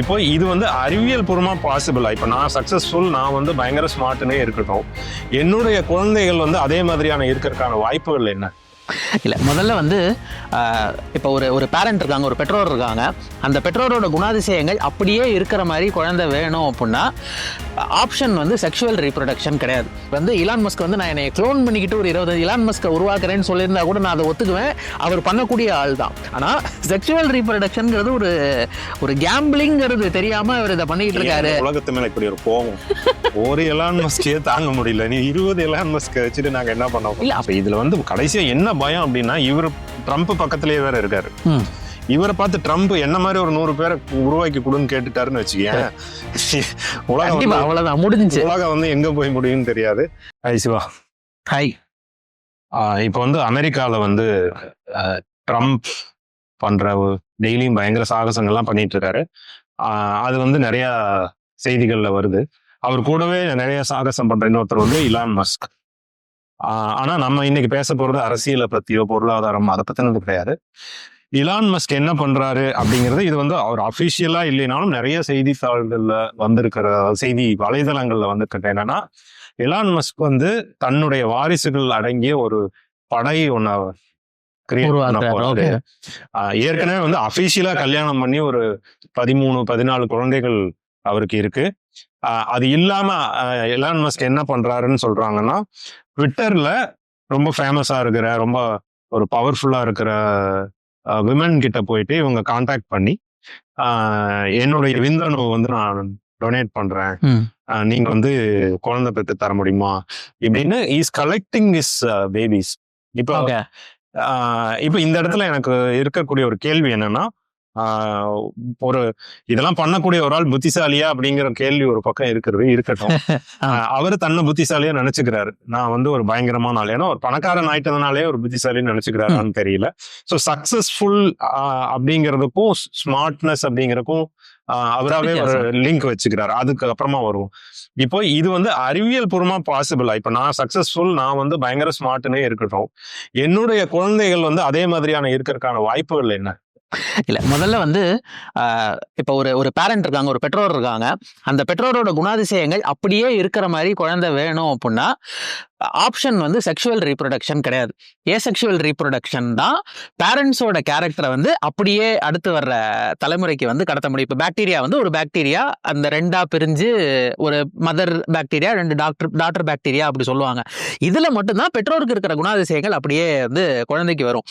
இப்போ இது வந்து அறிவியல் பூர்வமாக பாசிபிளா இப்போ நான் சக்ஸஸ்ஃபுல் நான் வந்து பயங்கர ஸ்மார்ட்னே இருக்கட்டும். என்னுடைய குழந்தைகள் வந்து அதே மாதிரியான இருக்கிறதுக்கான வாய்ப்புகள் என்ன? இல்லை முதல்ல வந்து இப்போ ஒரு ஒரு பேரண்ட் இருக்காங்க ஒரு பெற்றோர் இருக்காங்க. அந்த பெற்றோரோட குணாதிசயங்கள் அப்படியே இருக்கிற மாதிரி குழந்தை வேணும் அப்படின்னா ஆப்ஷன் வந்து செக்ஷுவல் ரீப்ரொடக்ஷன் கிடையாது. வந்து இலான் மஸ்க் வந்து நான் என்னை க்ளோன் பண்ணிக்கிட்டு ஒரு இருபது இலான் மஸ்க்கை உருவாக்குறேன்னு சொல்லியிருந்தா கூட நான் அதை ஒத்துக்குவேன். அவர் பண்ணக்கூடிய ஆள் தான். ஆனால் செக்ஷுவல் ரீப்ரொடக்ஷன்ங்கிறது ஒரு ஒரு கேம்பிளிங்கிறது தெரியாமல் அவர் இதை பண்ணிக்கிட்டு இருக்காரு. உலகத்து மேல இப்படி ஒரு கோவம்? ஒரு எலான் மஸ்கே தாங்க முடியல. நீ இருபது எலான் மஸ்க் வச்சுட்டு நாங்க என்ன பண்ண இல்ல, அப்ப இதுல வந்து கடைசியா என்ன பயம் அப்படின்னா இவர் ட்ரம்ப் பக்கத்திலேயே வேற இருக்காரு. இவரை பார்த்து ட்ரம்ப் என்ன மாதிரி ஒரு நூறு பேரை உருவாக்கி கொடுன்னு கேட்டுட்டாருன்னு வச்சுக்கேன் உலகம் அவ்வளோதான் முடிஞ்சுச்சு. உலகம் வந்து எங்க போய் முடியும்னு தெரியாது. ஹாய் சிவா. ஹாய் இப்போ வந்து அமெரிக்கால வந்து ட்ரம்ப் பண்ற டெய்லியும் பயங்கர சாகசங்கள்லாம் பண்ணிட்டு இருக்காரு அது வந்து நிறைய செய்திகள்ல வருது. அவர் கூடவே நிறைய சாகசம் பண்ற இன்னொருத்தர் வந்து இலான் மஸ்க் ஆஹ், ஆனா நம்ம இன்னைக்கு பேச போறது அரசியலை பத்தியோ பொருளாதாரம் அதை பத்தினது கிடையாது. இலான் மஸ்க் என்ன பண்றாரு அப்படிங்கிறது இது வந்து அவர் அபிஷியலா இல்லைனாலும் நிறைய செய்தித்தாள்கள்ல வந்திருக்கிற செய்தி வலைதளங்கள்ல வந்திருக்கிறது என்னன்னா எலான் மஸ்க் வந்து தன்னுடைய வாரிசுகள் அடங்கிய ஒரு படை. ஆஹ் ஏற்கனவே வந்து அபிஷியலா கல்யாணம் பண்ணி ஒரு பதிமூணு பதினாலு குழந்தைகள் அவருக்கு இருக்கு. அது இல்லாம எலான் மஸ்க் என்ன பண்றாருன்னு சொல்றாங்கன்னா ட்விட்டர்ல ரொம்ப ஃபேமஸா இருக்கிற ரொம்ப ஒரு பவர்ஃபுல்லா இருக்கிற விமன் கிட்ட போயிட்டு இவங்க காண்டாக்ட் பண்ணி என்னுடைய விந்தணு வந்து நான் டொனேட் பண்றேன். நீங்க வந்து குழந்தை பெற்று தர முடியுமா? இப்படின்னு இஸ் கலெக்டிங் இஸ் பேபிஸ் இப்போ இப்போ இந்த இடத்துல எனக்கு இருக்கக்கூடிய ஒரு கேள்வி என்னன்னா ஒரு இதெல்லாம் பண்ணக்கூடிய ஒரு ஆள் புத்திசாலியா அப்படிங்கிற கேள்வி ஒரு பக்கம் இருக்கிறது இருக்கட்டும். அவரு தன்னை புத்திசாலியா நினைச்சுக்கிறாரு. நான் வந்து ஒரு பயங்கரமான ஆள். ஏன்னா ஒரு பணக்காரன் ஆயிட்டதுனாலே ஒரு புத்திசாலின்னு நினைச்சுக்கிறாரான்னு தெரியல. ஸோ சக்சஸ்ஃபுல் அப்படிங்கிறதுக்கும் ஸ்மார்ட்னஸ் அப்படிங்கிறதுக்கும் ஆஹ் அவராவே ஒரு லிங்க் வச்சுக்கிறாரு. அதுக்கு அப்புறமா வருவோம். இப்போ இது வந்து அறிவியல் பூர்வமா பாசிபிளா இப்போ நான் சக்சஸ்ஃபுல் நான் வந்து பயங்கர ஸ்மார்ட்னே இருக்கட்டும். என்னுடைய குழந்தைகள் வந்து அதே மாதிரியான இருக்கிறதுக்கான வாய்ப்புகள் என்ன? இல்ல முதல்ல வந்து இப்போ ஒரு ஒரு பேரண்ட் இருக்காங்க ஒரு பெற்றோர் இருக்காங்க. அந்த பெற்றோரோட குணாதிசயங்கள் அப்படியே இருக்கிற மாதிரி குழந்தை வேணும் அப்படின்னா ஆப்ஷன் வந்து செக்ஷுவல் ரீப்ரொடக்ஷன் கிடையாது. ஏ செக்ஷுவல் ரீப்ரொடக்ஷன் தான் பேரண்ட்ஸோட கேரக்டரை வந்து அப்படியே அடுத்து வர்ற தலைமுறைக்கு வந்து கடத்த முடியும். இப்போ பாக்டீரியா வந்து ஒரு பாக்டீரியா அந்த ரெண்டாக பிரிஞ்சு ஒரு மதர் பாக்டீரியா ரெண்டு டாக்டர் டாக்டர் பாக்டீரியா அப்படி சொல்லுவாங்க. இதில் மட்டும்தான் பெற்றோருக்கு இருக்கிற குணாதிசயங்கள் அப்படியே வந்து குழந்தைக்கு வரும்.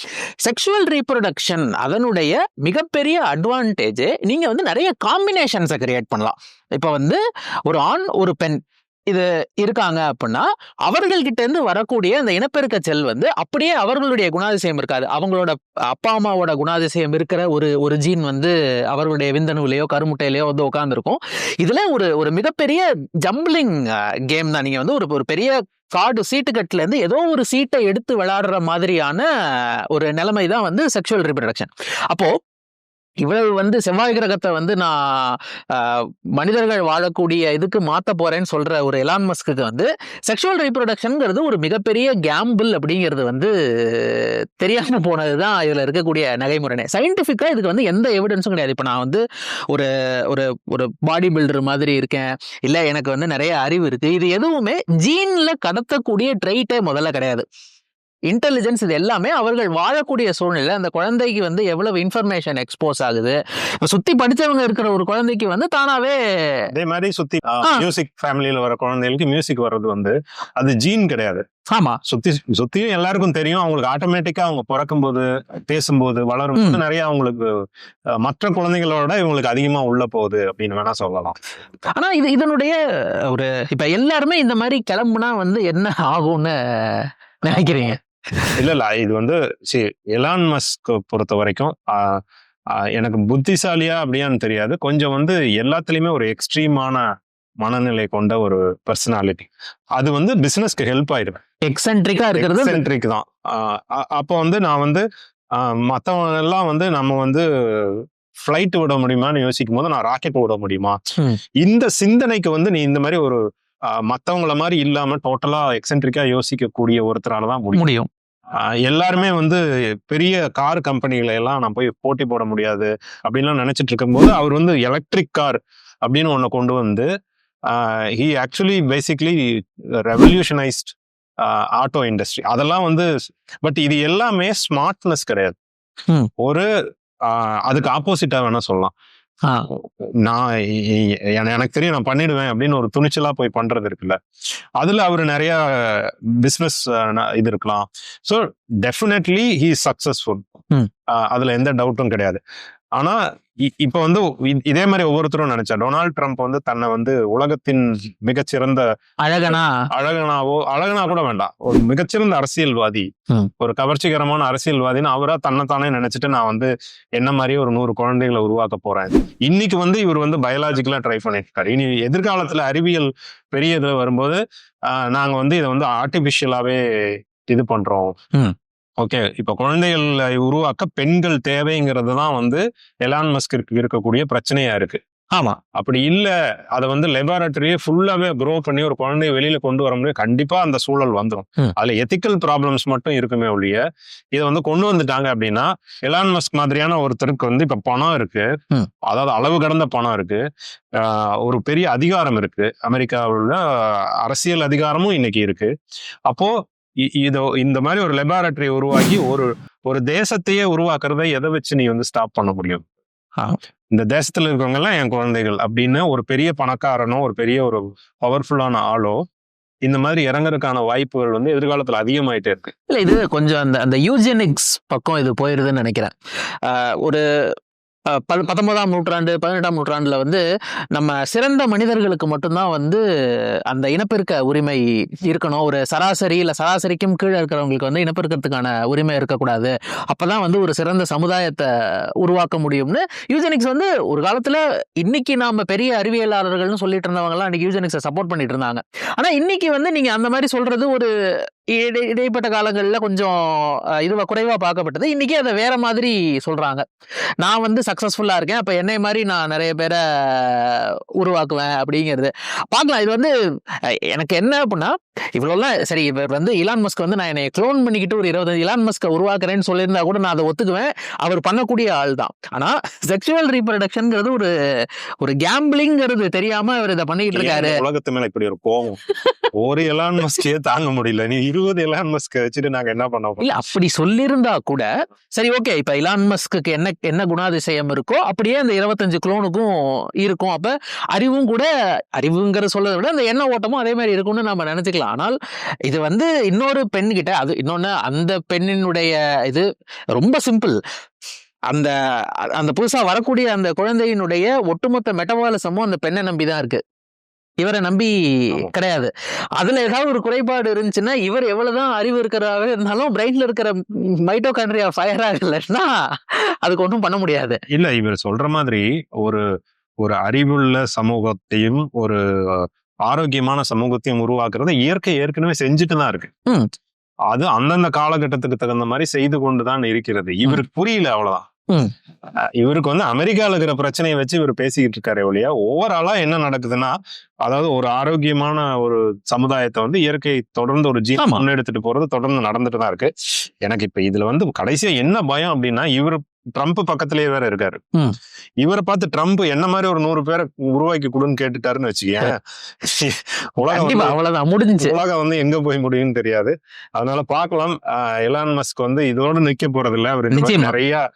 செக்ஷுவல் ரீப்ரொடக்ஷன் அதனுடைய மிகப்பெரிய அட்வான்டேஜ் நீங்கள் வந்து நிறைய காம்பினேஷன்ஸை கிரியேட் பண்ணலாம். இப்போ வந்து ஒரு ஆண் ஒரு பெண் இது இருக்காங்க அப்படின்னா அவர்கள்கிட்ட இருந்து வரக்கூடிய அந்த இனப்பெருக்க செல் வந்து அப்படியே அவர்களுடைய குணாதிசயம் இருக்காது. அவங்களோட அப்பா அம்மாவோட குணாதிசயம் இருக்கிற ஒரு ஒரு ஜீன் வந்து அவர்களுடைய விந்தணுவிலையோ கருமுட்டையிலையோ வந்து உட்காந்துருக்கும் இதில் ஒரு ஒரு மிகப்பெரிய ஜம்பிளிங் கேம் தான். நீங்கள் வந்து ஒரு ஒரு பெரிய கார்டு சீட்டுக்கட்டிலேருந்து ஏதோ ஒரு சீட்டை எடுத்து விளாடுற மாதிரியான ஒரு நிலைமை தான் வந்து செக்ஷுவல் ரீப்ரடக்ஷன். அப்போது இவ்வளவு வந்து செவ்வாய் கிரகத்தை வந்து நான் மனிதர்கள் வாழக்கூடிய இதுக்கு மாற்ற போறேன்னு சொல்ற ஒரு எலான் மஸ்க்கு வந்து செக்ஷுவல் ரீப்ரொடக்ஷனுங்கிறது ஒரு மிகப்பெரிய கேம்பிள் அப்படிங்கிறது வந்து தெரியாம போனதுதான் இதில் இருக்கக்கூடிய நகைமுறைனே சயின்டிஃபிக்காக இதுக்கு வந்து எந்த எவிடன்ஸும் கிடையாது. இப்போ நான் வந்து ஒரு ஒரு ஒரு பாடி பில்டர் மாதிரி இருக்கேன். இல்லை எனக்கு வந்து நிறைய அறிவு இருக்குது இது எதுவுமே ஜீனில் கடத்தக்கூடிய ட்ரைட்டே முதல்ல கிடையாது. இன்டெலிஜென்ஸ் இது எல்லாமே அவர்கள் வாழக்கூடிய சூழ்நிலை அந்த குழந்தைக்கு வந்து எவ்வளவு இன்ஃபர்மேஷன் எக்ஸ்போஸ் ஆகுது? சுத்தி படிச்சவங்க இருக்கிற ஒரு குழந்தைக்கு வந்து தானாவே அதே மாதிரி சுத்தி. மியூசிக் ஃபேமிலியில வர குழந்தைகளுக்கு மியூசிக் வர்றது வந்து அது ஜீன் கிடையாது. ஆமா. சுத்தி சுத்தியும் எல்லாருக்கும் தெரியும். அவங்களுக்கு ஆட்டோமேட்டிக்கா அவங்க பிறக்கும்போது பேசும்போது வளரும் போது நிறைய அவங்களுக்கு மற்ற குழந்தைகளோட இவங்களுக்கு அதிகமா உள்ள போகுது அப்படின்னு வேணா சொல்லலாம். ஆனா இது இதனுடைய ஒரு இப்ப எல்லாருமே இந்த மாதிரி கிளம்புனா வந்து என்ன ஆகும்னு நினைக்கிறீங்க? இல்ல இல்ல. இது வந்து சரி எலான் மஸ்க் பொறுத்த வரைக்கும் எனக்கு புத்திசாலியா அப்படியான்னு தெரியாது. கொஞ்சம் வந்து எல்லாத்துலயுமே ஒரு எக்ஸ்ட்ரீமான மனநிலை கொண்ட ஒரு பர்சனாலிட்டி அது வந்து பிசினஸ்க்கு ஹெல்ப் ஆயிடும். எக்ஸென்ட்ரிக்கா இருக்கிறது எக்ஸென்ட்ரிக் தான். அப்போ வந்து நான் வந்து ஆஹ் மத்தவங்க எல்லாம் வந்து நம்ம வந்து ஃப்ளைட் விட முடியுமான்னு யோசிக்கும் போது நான் ராக்கெட் விட முடியுமா. இந்த சிந்தனைக்கு வந்து நீ இந்த மாதிரி ஒரு ஆஹ் மத்தவங்கள மாதிரி இல்லாம டோட்டலா எக்ஸென்ட்ரிக்கா யோசிக்கக்கூடிய ஒருத்தரால தான் முடியும். எல்லாருமே வந்து பெரிய கார் கம்பெனிகளை எல்லாம் நான் போய் போட்டி போட முடியாது அப்படின்லாம் நினைச்சிட்டு இருக்கும்போது அவர் வந்து எலக்ட்ரிக் கார் அப்படின்னு ஒண்ணு கொண்டு வந்து he actually basically revolutionised auto industry அதெல்லாம் வந்து பட் இது எல்லாமே ஸ்மார்ட்னஸ் கிடையாது. ஒரு அதுக்கு ஆப்போசிட்டா வேணா சொல்லலாம். நான் எனக்கு தெரியும் நான் பண்ணிடுவேன் அப்படின்னு ஒரு துணிச்சலா போய் பண்றது இருக்குல்ல. அதுல அவர் நிறைய பிசினஸ் இது இருக்கலாம். So definitely he successful. அதுல எந்த டவுட்டும் கிடையாது. ஆனா இப்ப வந்து இதே மாதிரி ஒவ்வொருத்தரும் நினைச்சா டொனால்ட் ட்ரம்ப் வந்து தன்னை வந்து உலகத்தின் மிகச்சிறந்த அழகனா. அழகனாவோ அழகனா கூட வேண்டாம். ஒரு மிகச்சிறந்த அரசியல்வாதி. ஒரு கவர்ச்சிகரமான அரசியல்வாதின்னு அவரா தன்னைத்தானே நினைச்சிட்டு நான் வந்து என்ன மாதிரி ஒரு நூறு குழந்தைகளை உருவாக்க போறேன். இன்னைக்கு வந்து இவர் வந்து பயாலஜிக்கலா ட்ரை பண்ணிட்டு இருக்காரு இனி எதிர்காலத்துல அறிவியல் பெரிய இதுல வரும்போது ஆஹ், நாங்க வந்து இதை வந்து ஆர்டிபிஷியலாவே இது பண்றோம். ஓகே. இப்ப குழந்தைகளை உருவாக்க பெண்கள் தேவைங்கிறது தான் வந்து எலான் மஸ்கிற்கு இருக்கக்கூடிய பிரச்சனையா இருக்கு. ஆமா. அப்படி இல்ல அதை வந்து லெபார்டரியே ஃபுல்லாவே க்ரோ பண்ணி ஒரு குழந்தைய வெளியில கொண்டு வர முடியும். கண்டிப்பா அந்த சூழல் வந்துடும். அதுல எத்திக்கல் ப்ராப்ளம்ஸ் மட்டும் இருக்குமே ஒழிய இதை வந்து கொண்டு வந்துட்டாங்க அப்படின்னா எலான் மஸ்க் மாதிரியான ஒருத்தருக்கு வந்து இப்ப பணம் இருக்கு. அதாவது அளவு கடந்த பணம் இருக்கு. ஒரு பெரிய அதிகாரம் இருக்கு. அமெரிக்காவுல அரசியல் அதிகாரமும் இன்னைக்கு இருக்கு. அப்போ இதோ இந்த மாதிரி ஒரு லெபார்டரி உருவாக்கி ஒரு ஒரு தேசத்தையே உருவாக்குறதை எதை வச்சு நீ வந்து ஸ்டாப் பண்ண முடியும். இந்த தேசத்துல இருக்கவங்க எல்லாம் என் குழந்தைகள் அப்படின்னு ஒரு பெரிய பணக்காரனோ ஒரு பெரிய ஒரு பவர்ஃபுல்லான ஆளோ இந்த மாதிரி இறங்குறதுக்கான வாய்ப்புகள் வந்து எதிர்காலத்துல அதிகமாயிட்டே இருக்கு. இல்ல இது கொஞ்சம் அந்த அந்த யூஜெனிக்ஸ் பக்கம் இது போயிருதுன்னு நினைக்கிறேன். ஒரு பத்தொன்பதாம் நூற்றாண்டு பதினெட்டாம் நூற்றாண்டில் வந்து நம்ம சிறந்த மனிதர்களுக்கு மட்டும்தான் வந்து அந்த இனப்பெருக்க உரிமை இருக்கணும். ஒரு சராசரி இல்லை சராசரிக்கும் கீழே இருக்கிறவங்களுக்கு வந்து இனப்பெருக்கத்துக்கான உரிமை இருக்கக்கூடாது. அப்போ தான் வந்து ஒரு சிறந்த சமுதாயத்தை உருவாக்க முடியும்னு யூஜெனிக்ஸ் வந்து ஒரு காலத்தில் இன்னைக்கு நாம் பெரிய அறிவியலாளர்கள்னு சொல்லிட்டு இருந்தவங்கலாம் அன்றைக்கி யூஜெனிக்ஸை சப்போர்ட் பண்ணிட்டு இருந்தாங்க. ஆனால் இன்னைக்கு வந்து நீங்கள் அந்த மாதிரி சொல்கிறது ஒரு இடை இடைப்பட்ட காலங்களில் கொஞ்சம் இதுவாக குறைவாக பார்க்கப்பட்டது. இன்றைக்கி அதை வேறு மாதிரி சொல்கிறாங்க நான் வந்து சக்ஸஸ்ஃபுல்லாக இருக்கேன். அப்போ என்னை மாதிரி நான் நிறைய பேரை உருவாக்குவேன் அப்படிங்கிறது. பார்க்கலாம். இது வந்து எனக்கு என்ன அப்படின்னா இவ்வளோலாம் சரி இவர் வந்து இலான் மஸ்க் வந்து நான் என்னை க்ளோன் பண்ணிக்கிட்டு ஒரு இருபத்தஞ்சு இலான் மஸ்கை உருவாக்குறேன்னு சொல்லியிருந்தா கூட நான் அதை ஒத்துக்குவேன். அவர் பண்ணக்கூடிய ஆள் தான். ஆனா செக்ஷுவல் ரீப்ரடக்ஷன்ங்கிறது ஒரு ஒரு கேம்பிளிங்கிறது தெரியாம அவர் இதை பண்ணிக்கிட்டு இருக்காரு. உலகத்து மேல இப்படி ஒரு கோவம்? ஒரு எலான் மஸ்கே தாங்க முடியல. நீ இருபது எலான் மஸ்க வச்சுட்டு நாங்க என்ன பண்ண போறோம்? இல்ல அப்படி சொல்லியிருந்தா கூட சரி ஓகே இப்ப இலான் மஸ்க்கு என்ன என்ன குணாதிசயம் இருக்கோ அப்படியே அந்த இருபத்தஞ்சு குளோனுக்கும் இருக்கும். அப்ப அறிவும் கூட அறிவுங்கிற சொல்றதை விட அந்த எண்ண ஓட்டமும் அதே மாதிரி இருக்கும்னு நம்ம நினைச்சுக்கலாம். ஆனால் இது வந்து இன்னொரு பெண் கிட்ட அது இன்னொன்னு அந்த பெண்ணினுடைய இது ரொம்ப சிம்பிள். அந்த அந்த புதுசா வரக்கூடிய அந்த குழந்தையினுடைய ஒட்டுமொத்த மெட்டபாலிசமும் அந்த பெண்ணை நம்பி தான் இருக்கு. இவரை நம்பி. கிடையாது. அதுல ஏதாவது ஒரு குறைபாடு இருந்துச்சுன்னா இவர் எவ்வளவுதான் அறிவு இருக்கிறாவே இருந்தாலும் பிரெயின்ல இருக்கிற மைட்டோகாண்ட்ரியா ஃபயர் ஆகலைன்னா அதுக்கு ஒன்றும் பண்ண முடியாது. இல்ல இவர் சொல்ற மாதிரி ஒரு ஒரு அறிவுள்ள சமூகத்தையும் ஒரு ஆரோக்கியமான சமூகத்தையும் உருவாக்குறத இயற்கை ஏற்கனவே செஞ்சுட்டு தான் இருக்கு. அது அந்தந்த காலகட்டத்துக்கு தகுந்த மாதிரி செய்து கொண்டுதான் இருக்கிறது. இவருக்கு புரியல அவ்வளவுதான். இவருக்கு வந்து அமெரிக்கால இருக்கிற பிரச்சனையை வச்சு இவர் பேசிக்கிட்டு இருக்காரு ஒழிய ஓவராலா என்ன நடக்குதுன்னா அதாவது ஒரு ஆரோக்கியமான ஒரு சமுதாயத்தை வந்து இயற்கை தொடர்ந்து ஒரு ஆமா. முன்னெடுத்துட்டு போறது தொடர்ந்து நடந்துட்டு தான் இருக்கு. எனக்கு இப்ப இதுல வந்து கடைசியா என்ன பயம் அப்படின்னா இவர் ட்ரம்ப் பக்கத்திலேயே வேற இருக்காரு. இவரை பார்த்து ட்ரம்ப் என்ன மாதிரி ஒரு நூறு பேரை உருவாக்கி கொடுன்னு கேட்டுட்டாருன்னு வச்சுக்கேன் உலகம் அவ்வளவுதான் முடிஞ்சுச்சு. உலகம் வந்து எங்க போய் முடியும்னு தெரியாது. அதனால பார்க்கலாம். எலான் மஸ்க் வந்து இதோட நிக்க போறது இல்ல அவர். நிறைய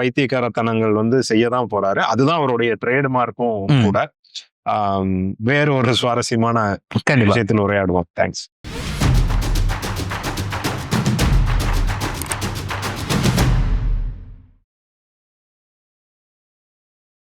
பைத்தியக்காரத்தனங்கள் வந்து செய்யதான் போறாரு. அதுதான் அவருடைய ட்ரேட் மார்க்கும். கூட. வேற ஒரு சுவாரஸ்யமான விஷயத்தில் உரையாடுவோம். தேங்க்ஸ்